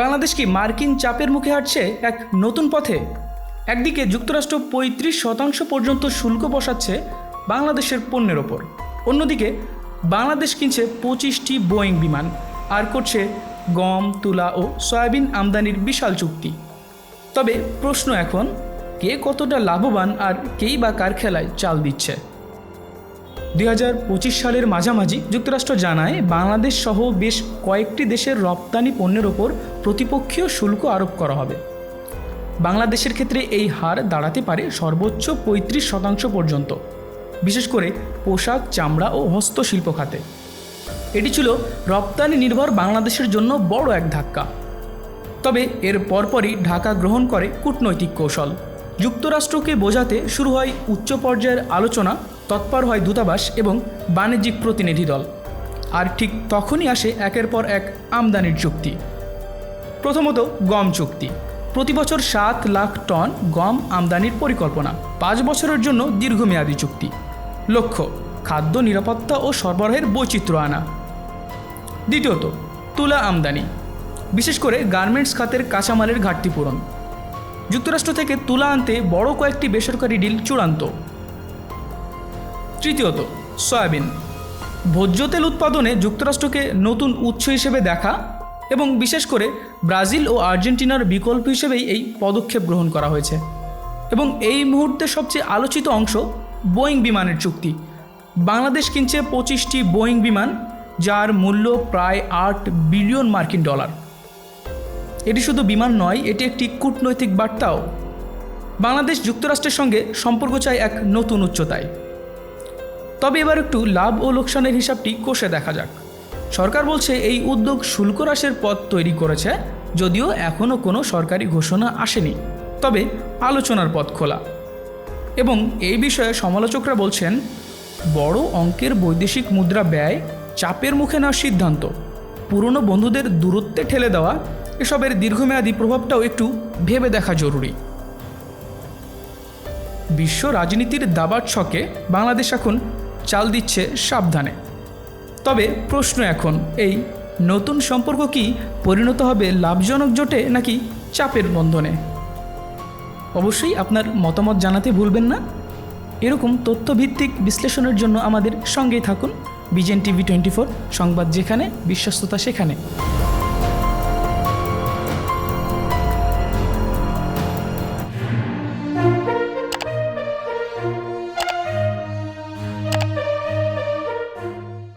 বাংলাদেশ কি মার্কিন চাপের মুখে হাঁটছে এক নতুন পথে? একদিকে যুক্তরাষ্ট্র পঁয়ত্রিশ শতাংশ পর্যন্ত শুল্ক বসাচ্ছে বাংলাদেশের পণ্যের ওপর। অন্যদিকে বাংলাদেশ কিনছে পঁচিশটি বোয়িং বিমান আর করছে গম, তুলা ও সয়াবিন আমদানির বিশাল চুক্তি। তবে প্রশ্ন এখন, কে কতটা লাভবান আর কেই বা কার খেলায় চাল দিচ্ছে? দুই হাজার পঁচিশ সালের মাঝামাঝি যুক্তরাষ্ট্র জানায়, বাংলাদেশ সহ বেশ কয়েকটি দেশের রপ্তানি পণ্যের ওপর প্রতিপক্ষীয় শুল্ক আরোপ করা হবে। বাংলাদেশের ক্ষেত্রে এই হার দাঁড়াতে পারে সর্বোচ্চ পঁয়ত্রিশ শতাংশ পর্যন্ত, বিশেষ করে পোশাক, চামড়া ও হস্তশিল্প খাতে। এটি ছিল রপ্তানি নির্ভর বাংলাদেশের জন্য বড় এক ধাক্কা। তবে এর পরপরই ঢাকা গ্রহণ করে কূটনৈতিক কৌশল। যুক্তরাষ্ট্রকে বোঝাতে শুরু হয় উচ্চ পর্যায়ের আলোচনা, তৎপর হয় দূতাবাস এবং বাণিজ্যিক প্রতিনিধি দল। আর ঠিক তখনই আসে একের পর এক আমদানির চুক্তি। প্রথমত গম চুক্তি। প্রতি বছর সাত লাখ টন গম আমদানির পরিকল্পনা। পাঁচ বছরের জন্য দীর্ঘমেয়াদী চুক্তি। লক্ষ্য, খাদ্য নিরাপত্তা ও সরবরাহের বৈচিত্র্য আনা। দ্বিতীয়ত, তুলা আমদানি। বিশেষ করে গার্মেন্টস খাতের কাঁচামালের ঘাটতি পূরণ। যুক্তরাষ্ট্র থেকে তুলা আনতে বড় কয়েকটি বেসরকারি ডিল চূড়ান্ত। তৃতীয়ত, সয়াবিন। ভোজ্য তেল উৎপাদনে যুক্তরাষ্ট্রকে নতুন উৎস হিসেবে দেখা এবং বিশেষ করে ব্রাজিল ও আর্জেন্টিনার বিকল্প হিসেবেই এই পদক্ষেপ গ্রহণ করা হয়েছে। এবং এই মুহূর্তে সবচেয়ে আলোচিত অংশ বোয়িং বিমানের চুক্তি। বাংলাদেশ কিনছে পঁচিশটি বোয়িং বিমান, যার মূল্য প্রায় আট বিলিয়ন মার্কিন ডলার। এটি শুধু বিমান নয়, এটি একটি কূটনৈতিক বার্তাও। বাংলাদেশ যুক্তরাষ্ট্রের সঙ্গে সম্পর্ক চায় এক নতুন উচ্চতায়। তবে এবার একটু লাভ ও লোকসানের হিসাবটি কষে দেখা যাক। সরকার বলছে এই উদ্যোগ শুল্ক হ্রাসের পথ তৈরি করেছে, যদিও এখনও কোনো সরকারি ঘোষণা আসেনি। তবে আলোচনার পথ খোলা। এবং এই বিষয়ে সমালোচকরা বলছেন, বড় অঙ্কের বৈদেশিক মুদ্রা ব্যয় চাপের মুখে নেওয়ার সিদ্ধান্ত। পুরনো বন্ধুদের দূরত্বে ঠেলে দেওয়া এসবের দীর্ঘমেয়াদী প্রভাবটাও একটু ভেবে দেখা জরুরি। বিশ্ব রাজনীতির দাবার ছকে বাংলাদেশ এখন চাল দিচ্ছে সাবধানে। তবে প্রশ্ন এখন, এই নতুন সম্পর্ক কি পরিণত হবে লাভজনক জোটে নাকি চাপের বন্ধনে? অবশ্যই আপনার মতামত জানাতে ভুলবেন না। এরকম তথ্যভিত্তিক বিশ্লেষণের জন্য আমাদের সঙ্গেই থাকুন। বিজেন টিভি টোয়েন্টি সংবাদ যেখানে, বিশ্বস্ততা সেখানে।